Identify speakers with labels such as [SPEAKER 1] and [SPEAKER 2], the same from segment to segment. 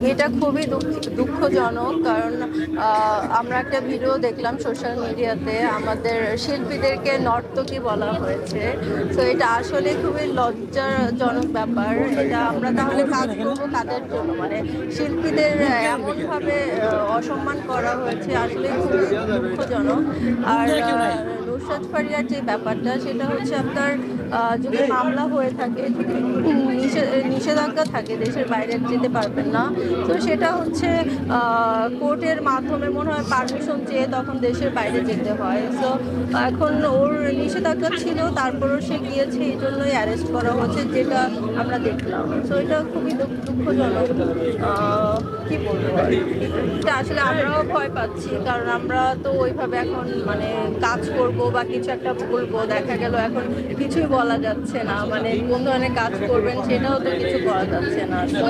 [SPEAKER 1] এটা খুবই দুঃখ- দুঃখজনক, কারণ আমরা একটা ভিডিও দেখলাম সোশ্যাল মিডিয়াতে আমাদের শিল্পীদেরকে নর্তকী বলা হয়েছে। তো এটা আসলে খুবই লজ্জাজনক ব্যাপার। এটা আমরা তাহলে কাজ করব কাদের জন্য? মানে শিল্পীদের এমনভাবে অসম্মান করা হয়েছে আসলে খুবই দুঃখজনক। আর নুসরাত ফারিয়ার যে ব্যাপারটা, সেটা হচ্ছে আপনার যদি মামলা হয়ে থাকে নিষেধাজ্ঞা থাকে, দেশের বাইরে যেতে পারবেন না। তো সেটা হচ্ছে কোর্টের মাধ্যমে মনে হয় পারমিশন চেয়ে তখন দেশের বাইরে যেতে হয়। তো এখন ওর নিষেধাজ্ঞা ছিল, তারপরও সে গিয়েছে, এই জন্যই অ্যারেস্ট করা হচ্ছে, যেটা আমরা দেখলাম। তো এটা খুবই দুঃখজনক। কি বলব? এটা আসলে আমরাও ভয় পাচ্ছি, কারণ আমরা তো ওইভাবে এখন মানে কাজ করব বা কিছু একটা বলব, দেখা গেল এখন কিছুই বলা যাচ্ছে না মানে কোন ধরনের কাজ করবেন সেটাও তো কিছু করা যাচ্ছে না। তো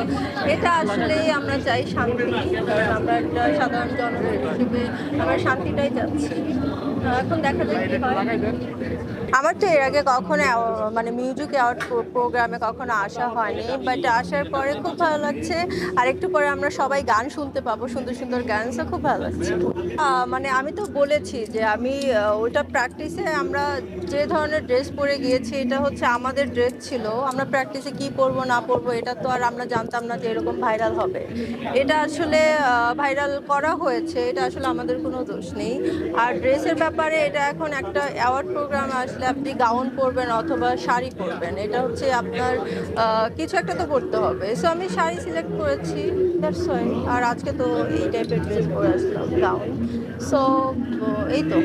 [SPEAKER 1] এটা আসলেই আমরা চাই শান্তি, কারণ আমরা একটা সাধারণ জনগণ হিসেবে আমরা শান্তিটাই চাচ্ছি। এখন দেখা হয়। আমার তো এর আগে কখনো মানে মিউজিক অ্যাওয়ার্ড প্রোগ্রামে কখনো আসা হয়নি বাট আসার পরে খুব ভালো লাগছে। আর একটু পরে আমরা সবাই গান শুনতে পাবো, সুন্দর সুন্দর গান খুব ভালো লাগছে। মানে আমি তো বলেছি যে আমি ওইটা প্র্যাকটিসে আমরা যে ধরনের ড্রেস পরে গিয়েছি, এটা হচ্ছে আমাদের ড্রেস ছিল। আমরা প্র্যাকটিসে কি পরবো, না পরবো, এটা তো আর আমরা জানতাম না যে এরকম ভাইরাল হবে। এটা আসলে ভাইরাল করা হয়েছে, এটা আসলে আমাদের কোনো দোষ নেই। আর ড্রেসের ব্যাপারে এটা এখন একটা অ্যাওয়ার্ড প্রোগ্রাম আসলে আপনি গাউন পরবেন অথবা শাড়ি পরবেন। এটা হচ্ছে আপনার কিছু একটা তো করতে হবে। সো আমি শাড়ি সিলেক্ট করেছি আর আজকে তো এই টাইপের ড্রেস পরে আসলাম গাউন সো এই তো।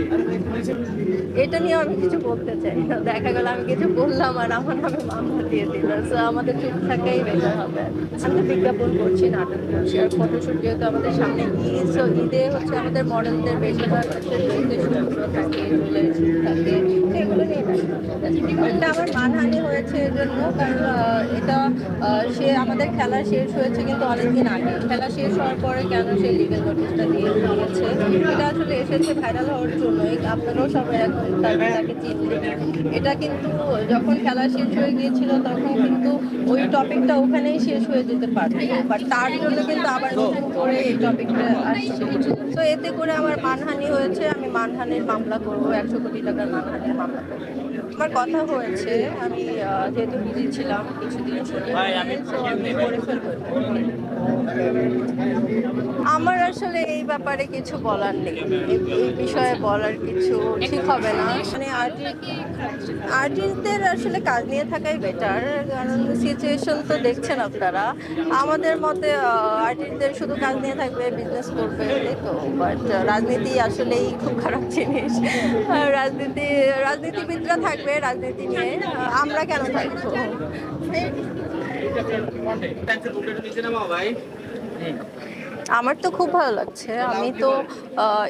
[SPEAKER 1] এটা নিয়ে আমি কিছু বলতে চাই না। দেখা গেল আমি কিছু বললাম আর আমার নামে মামলা দিয়ে দিল। সো আমাদের চুপ থাকাই বেটার হবে। আমি তো বিজ্ঞাপন করছি, নাটক করছি আর ফটোশুট যেহেতু আমাদের সামনে ঈদ সো ঈদে হচ্ছে আমাদের মডেলদের বেশিরভাগ হচ্ছে থাকে থাকে। আমার মানহানি হয়েছে এর জন্য, কারণ এটা সে আমাদের খেলা শেষ হয়েছে কিন্তু অনেকদিন আগে। খেলা শেষ হওয়ার পরে কেন সে লিগেল নোটিশটা দিয়ে দিয়েছে? এটা আসলে এসেছে ভাইরাল হওয়ার জন্যই আপনারাও সবাই এখন তার তাকে চিনলেন। এটা কিন্তু যখন খেলা শেষ হয়ে গিয়েছিল তখন কিন্তু ওই টপিকটা ওখানেই শেষ হয়ে যেতে পারত। বাট তার জন্য কিন্তু আবার নতুন করে এই টপিকটা আসছে। তো এতে করে আমার মানহানি হয়েছে। আমি মানহানির মামলা করব একশো কোটি টাকার মানহানির মামলা করব। আমার কথা হয়েছে আমি যেহেতু বিজি ছিলাম কিছুদিন আমি করে ফেলব। আমার আসলে এই ব্যাপারে কিছু বলার নেই। এই এই বিষয়ে বলার কিছু ঠিক হবে না। মানে আর্টিস্টদের আসলে কাজ নিয়ে থাকাই বেটার কারণ সিচুয়েশন তো দেখছেন আপনারা। আমাদের মতে আর্টিস্টদের শুধু কাজ নিয়ে থাকবে বিজনেস করবে তো? বাট রাজনীতি আসলেই খুব খারাপ জিনিস। রাজনীতি রাজনীতিবিদরা থাকবে রাজনীতি নিয়ে। আমরা কেন থাকব? এই আমার তো খুব ভালো লাগছে। আমি তো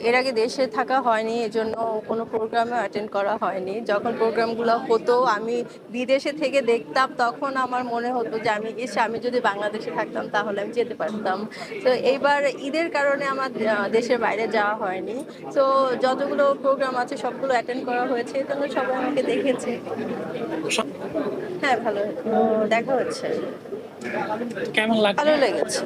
[SPEAKER 1] এর আগে দেশে থাকা হয়নি এজন্য কোনো প্রোগ্রামে অ্যাটেন্ড করা হয়নি। যখন প্রোগ্রামগুলো হতো আমি বিদেশে থেকে দেখতাম তখন আমার মনে হতো যে আমি এসে আমি যদি বাংলাদেশে থাকতাম তাহলে আমি যেতে পারতাম। তো এইবার ঈদের কারণে আমার দেশের বাইরে যাওয়া হয়নি। তো যতগুলো প্রোগ্রাম আছে সবগুলো অ্যাটেন্ড করা হয়েছে এজন্য সবাই আমাকে দেখেছে। হ্যাঁ ভালো। দেখা হচ্ছে।
[SPEAKER 2] কেমন
[SPEAKER 1] ভালো লেগেছে।